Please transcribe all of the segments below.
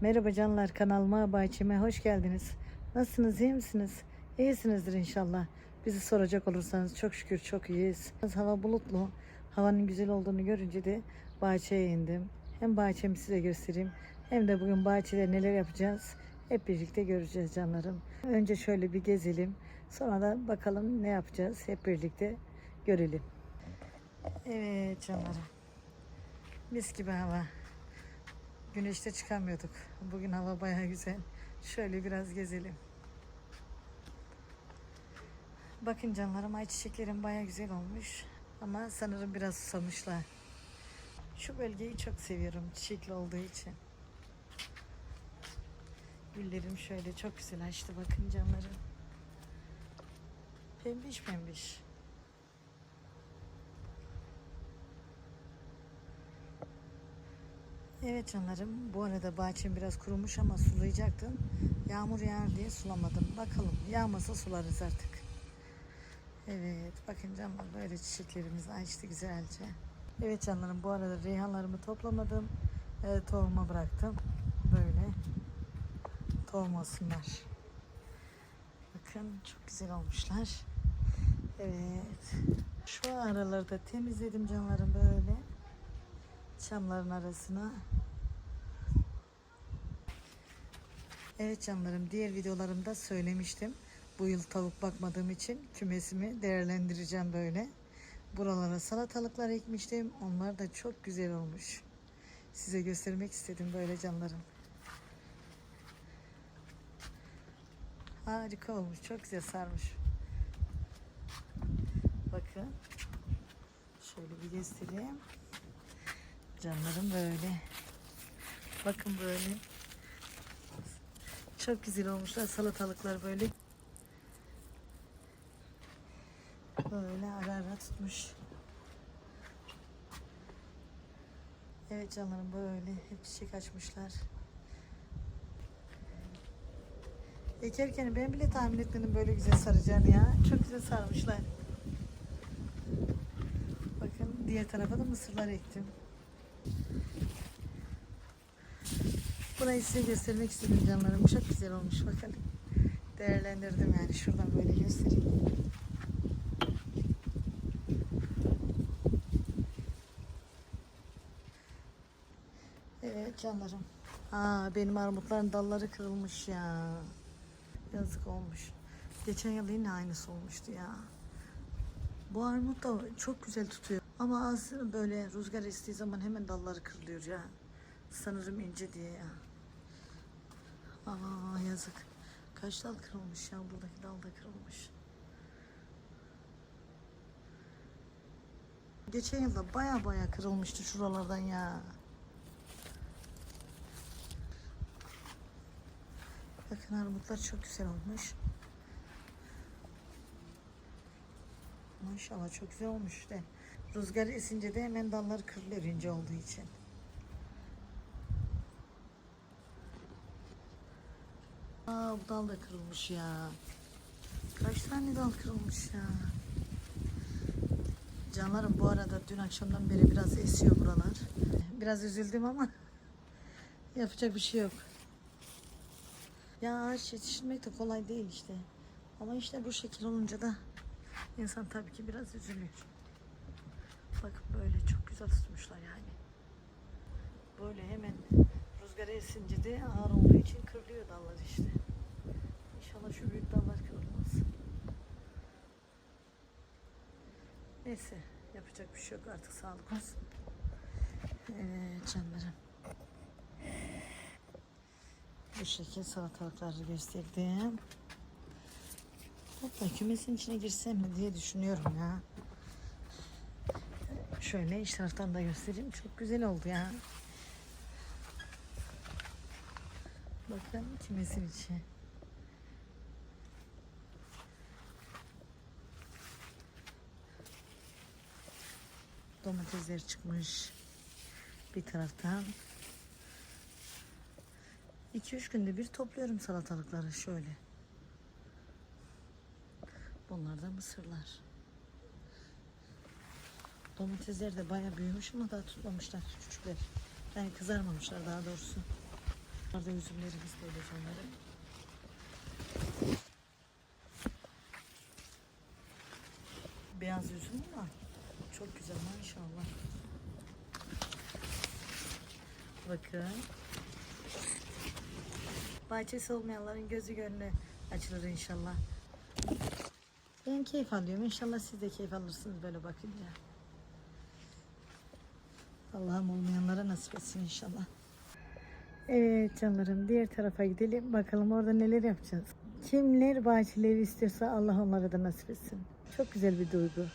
Merhaba canlar kanalıma bahçeme hoş geldiniz. Nasılsınız iyi misiniz? İyisinizdir inşallah. Bizi soracak olursanız çok şükür çok iyiyiz. Hava bulutlu. Havanın güzel olduğunu görünce de bahçeye indim. Hem bahçemi size göstereyim hem de bugün bahçede neler yapacağız hep birlikte göreceğiz canlarım. Önce şöyle bir gezelim. Sonra da bakalım ne yapacağız hep birlikte görelim. Evet canlarım. Mis gibi hava. Güneşte çıkamıyorduk. Bugün hava bayağı güzel. Şöyle biraz gezelim. Bakın canlarım ayçiçeklerim bayağı güzel olmuş. Ama sanırım biraz susamışlar. Şu bölgeyi çok seviyorum çiçekli olduğu için. Güllerim şöyle çok güzel açtı bakın canlarım. Pembiş pembiş. Evet canlarım bu arada bahçem biraz kurumuş ama sulayacaktım. Yağmur yağar diye sulamadım. Bakalım yağmasa sularız artık. Evet bakın canlar böyle çiçeklerimiz açtı güzelce. Evet canlarım bu arada reyhanlarımı toplamadım. E, tohuma bıraktım. Böyle tohum olsunlar. Bakın çok güzel olmuşlar. Evet. Şu araları da temizledim canlarım böyle çamların arasına. Evet canlarım diğer videolarımda söylemiştim. Bu yıl tavuk bakmadığım için kümesimi değerlendireceğim böyle. Buralara salatalıklar ekmiştim. Onlar da çok güzel olmuş. Size göstermek istedim böyle canlarım. Harika olmuş. Çok güzel sarmış. Bakın. Şöyle bir göstereyim. Canlarım böyle. Bakın böyle. Çok güzel olmuşlar salatalıklar böyle. Böyle ara ara tutmuş. Evet canlarım böyle hep çiçek açmışlar. Ekerken ben bile tahmin etmedim böyle güzel saracağını ya. Çok güzel sarmışlar. Bakın diğer tarafa da mısırlar ektim. Burayı size göstermek istedim canlarım. Çok güzel olmuş bakın. Değerlendirdim yani şuradan böyle göstereyim. Evet canlarım. Aa, benim armutların dalları kırılmış ya. Yazık olmuş. Geçen yıl yine aynısı olmuştu ya. Bu armut da çok güzel tutuyor. Ama az böyle rüzgar estiği zaman hemen dalları kırılıyor ya. Sanırım ince diye ya. Aa yazık. Kaç dal kırılmış ya buradaki dal da kırılmış. Geçen yılda baya baya kırılmıştı şuralardan ya. Bakın armutlar çok güzel olmuş. Maşallah çok güzel olmuş işte. Rüzgar esince de hemen dallar kırılıyor ince olduğu için. Aa bu dal da kırılmış ya. Kaç tane dal kırılmış ya. Canlarım bu arada dün akşamdan beri biraz esiyor buralar. Biraz üzüldüm ama yapacak bir şey yok. Ya ağaç yetiştirmek de kolay değil işte. Ama işte bu şekil olunca da insan tabii ki biraz üzülüyor. Bakın böyle çok güzel tutmuşlar yani. Böyle hemen rüzgar esince de ağır olduğu için kırılıyor dallar işte. İnşallah şu büyük dallar kırılmaz. Neyse yapacak bir şey yok artık sağlık olsun. Evet canlarım. Bu şekil salatalıkları gösterdim. Hatta kümesin içine girsem mi diye düşünüyorum ya. Şöyle iç taraftan da göstereyim. Çok güzel oldu ya. Bakın kümesin içi. Domatesler çıkmış. Bir taraftan. 2-3 günde bir topluyorum salatalıkları şöyle. Bunlar da mısırlar. Domatesler de bayağı büyümüş ama daha tutmamışlar küçükler. Yani kızarmamışlar daha doğrusu. Burada üzümlerimiz böyle canlarım. Beyaz üzüm ama çok güzel maşallah. Bakın. Bahçesi olmayanların gözü gönlü açılır inşallah. Ben keyif alıyorum. İnşallah siz de keyif alırsınız böyle bakınca. Allah'ım olmayanlara nasip etsin inşallah. Evet canlarım diğer tarafa gidelim. Bakalım orada neler yapacağız. Kimler bahçeleri istiyorsa Allah onlara da nasip etsin. Çok güzel bir duygu.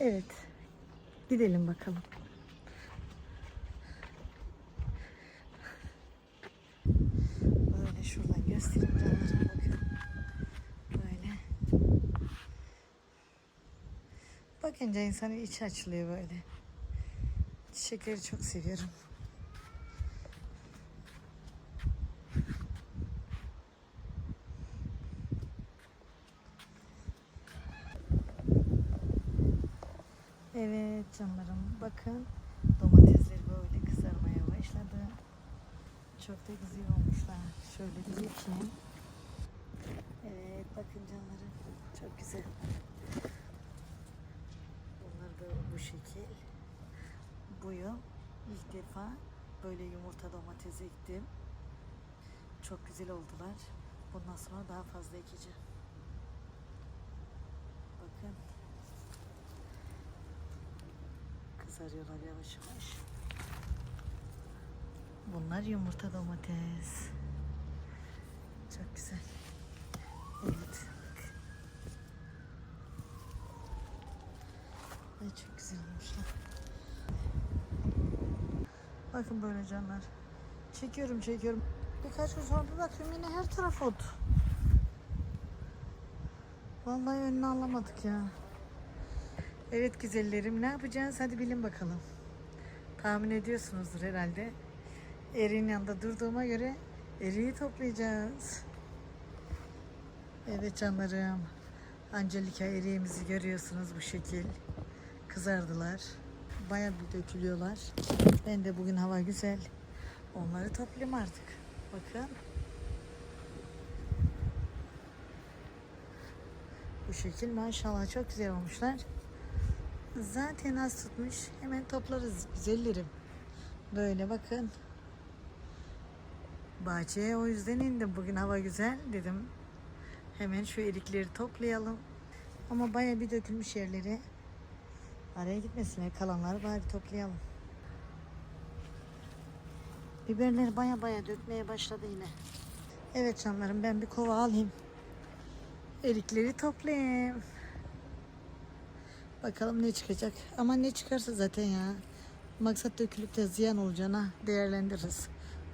Evet. Gidelim bakalım. Böyle şuradan göstereyim canlarım bakın. Böyle. Bakınca insanın içi açılıyor böyle. Çiçekleri çok seviyorum. Evet canlarım bakın domatesler böyle kızarmaya başladı. Çok da güzel olmuşlar. Şöyle bir çekeyim. Evet bakın canlarım çok güzel. Bunlar da bu şekil. Bu yıl ilk defa böyle yumurta domates ektim. Çok güzel oldular. Bundan sonra daha fazla ekeceğim. Bakın. Kızarıyorlar yavaş yavaş. Bunlar yumurta domates. Çok güzel. Evet. Ay çok güzel olmuşlar. Bakın böyle canlar. Çekiyorum çekiyorum. Birkaç gün sonra bir bakıyorum yine her taraf ot. Vallahi önünü alamadık ya. Evet güzellerim ne yapacağız hadi bilin bakalım. Tahmin ediyorsunuzdur herhalde. Eriğin yanında durduğuma göre eriği toplayacağız. Evet canlarım. Angelika eriğimizi görüyorsunuz bu şekil. Kızardılar. Baya bir dökülüyorlar. Ben de bugün hava güzel. Onları toplayayım artık. Bakın. Bu şekil maşallah çok güzel olmuşlar. Zaten az tutmuş. Hemen toplarız güzellerim. Böyle bakın. Bahçeye o yüzden indim. Bugün hava güzel dedim. Hemen şu erikleri toplayalım. Ama baya bir dökülmüş yerleri. Araya gitmesin. Kalanları bari toplayalım. Biberleri baya baya dökmeye başladı yine. Evet canlarım ben bir kova alayım. Erikleri toplayayım. Bakalım ne çıkacak. Ama ne çıkarsa zaten ya. Maksat dökülüp de ziyan olacağına değerlendiririz.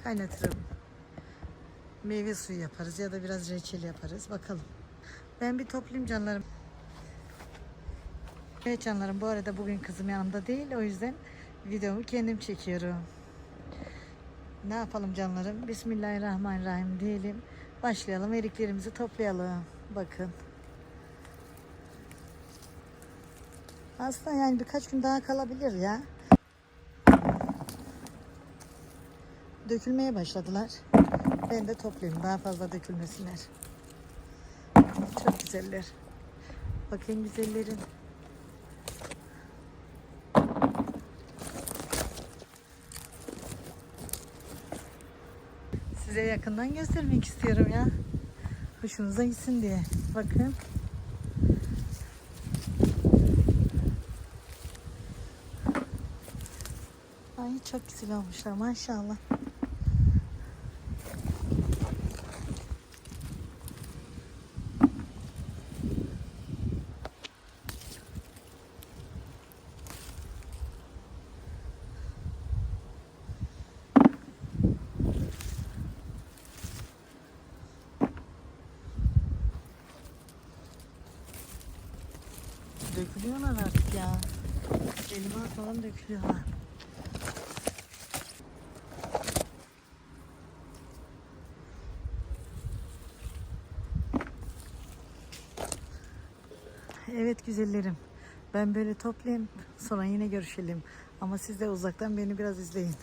Kaynatırım. Meyve suyu yaparız ya da biraz reçel yaparız. Bakalım. Ben bir toplayayım canlarım. Evet canlarım bu arada bugün kızım yanımda değil. O yüzden videomu kendim çekiyorum. Ne yapalım canlarım? Bismillahirrahmanirrahim diyelim. Başlayalım. Eriklerimizi toplayalım. Bakın. Aslında yani birkaç gün daha kalabilir ya. Dökülmeye başladılar. Ben de toplayayım daha fazla dökülmesinler. Çok güzeller. Bakın güzellerin. Size yakından göstermek istiyorum ya. Hoşunuza gitsin diye. Bakın. Ay çok güzel olmuşlar maşallah. Dökülüyorlar artık ya. Elime atmadan dökülüyorlar. Evet güzellerim. Ben böyle toplayayım. Sonra yine görüşelim. Ama siz de uzaktan beni biraz izleyin.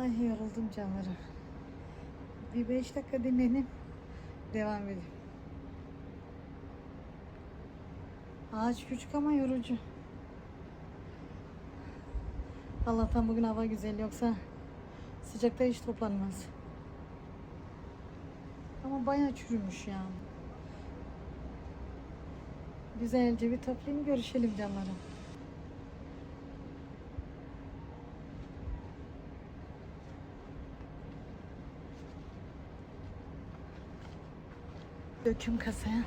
Ay yoruldum canlarım. Bir beş dakika dinlenip devam edeyim. Ağaç küçük ama yorucu. Allah'tan bugün hava güzel yoksa sıcakta hiç toplanmaz. Ama bayağı çürümüş ya. Güzelce bir toplayayım görüşelim canlarım. Döküm kasaya.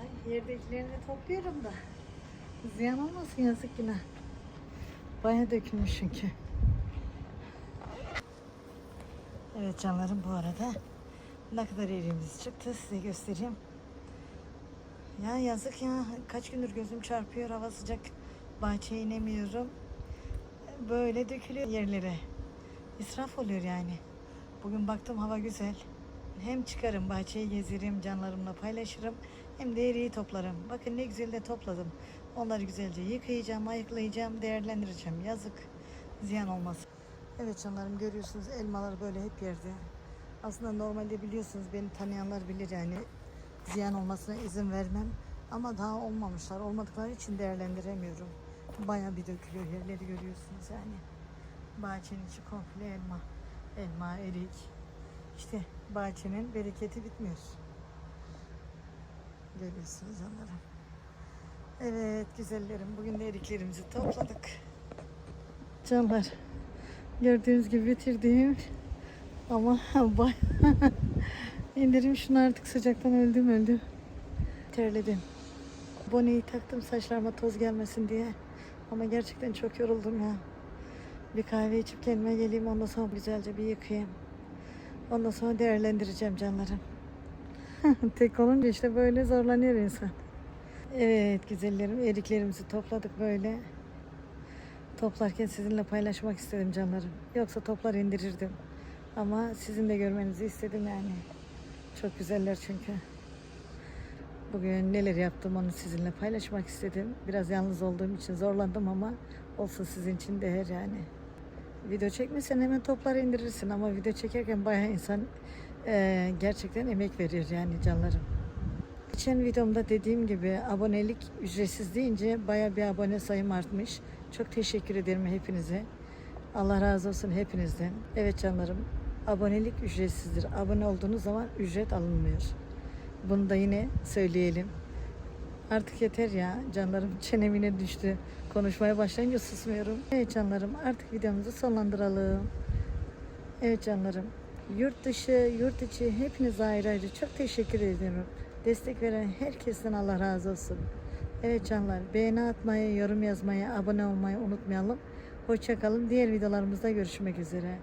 Ay yerdekilerini topluyorum da. Ziyan olmasın yazık yine. Baya dökülmüş çünkü. Evet canlarım bu arada ne kadar yerimiz çıktı size göstereyim. Ya yazık ya kaç gündür gözüm çarpıyor hava sıcak bahçeye inemiyorum. Böyle dökülüyor yerlere. İsraf oluyor yani. Bugün baktım hava güzel. Hem çıkarım bahçeyi gezerim canlarımla paylaşırım hem de eriği toplarım. Bakın ne güzel de topladım. Onları güzelce yıkayacağım, ayıklayacağım, değerlendireceğim. Yazık ziyan olmasın. Evet canlarım görüyorsunuz elmalar böyle hep yerde. Aslında normalde biliyorsunuz beni tanıyanlar bilir yani ziyan olmasına izin vermem. Ama daha olmamışlar. Olmadıkları için değerlendiremiyorum. Bayağı bir dökülüyor yerleri görüyorsunuz yani. Bahçenin içi komple elma. Elma, erik. İşte bahçenin bereketi bitmiyor. Görüyorsunuz onları. Evet güzellerim bugün de eriklerimizi topladık. Canlar gördüğünüz gibi bitirdim. Ama bay indirim şunu artık sıcaktan öldüm öldüm. Terledim. Boneyi taktım saçlarıma toz gelmesin diye. Ama gerçekten çok yoruldum ya. Bir kahve içip kendime geleyim ondan sonra güzelce bir yıkayayım. Ondan sonra değerlendireceğim canlarım. Tek olunca işte böyle zorlanıyor insan. Evet güzellerim eriklerimizi topladık böyle. Toplarken sizinle paylaşmak istedim canlarım. Yoksa toplar indirirdim. Ama sizin de görmenizi istedim yani. Çok güzeller çünkü. Bugün neler yaptım onu sizinle paylaşmak istedim. Biraz yalnız olduğum için zorlandım ama olsun sizin için değer yani. Video çekmesen hemen topları indirirsin ama video çekerken bayağı insan eee, gerçekten emek veriyor yani canlarım. Geçen videomda dediğim gibi abonelik ücretsiz deyince bayağı bir abone sayım artmış. Çok teşekkür ederim hepinize. Allah razı olsun hepinizden. Evet canlarım abonelik ücretsizdir. Abone olduğunuz zaman ücret alınmıyor. Bunu da yine söyleyelim. Artık yeter ya canlarım çenem yine düştü. Konuşmaya başlayınca susmuyorum. Evet canlarım artık videomuzu sonlandıralım. Evet canlarım. Yurt dışı, yurt içi hepinize ayrı ayrı çok teşekkür ediyorum. Destek veren herkesten Allah razı olsun. Evet canlar beğeni atmayı, yorum yazmayı, abone olmayı unutmayalım. Hoşçakalın. Diğer videolarımızda görüşmek üzere.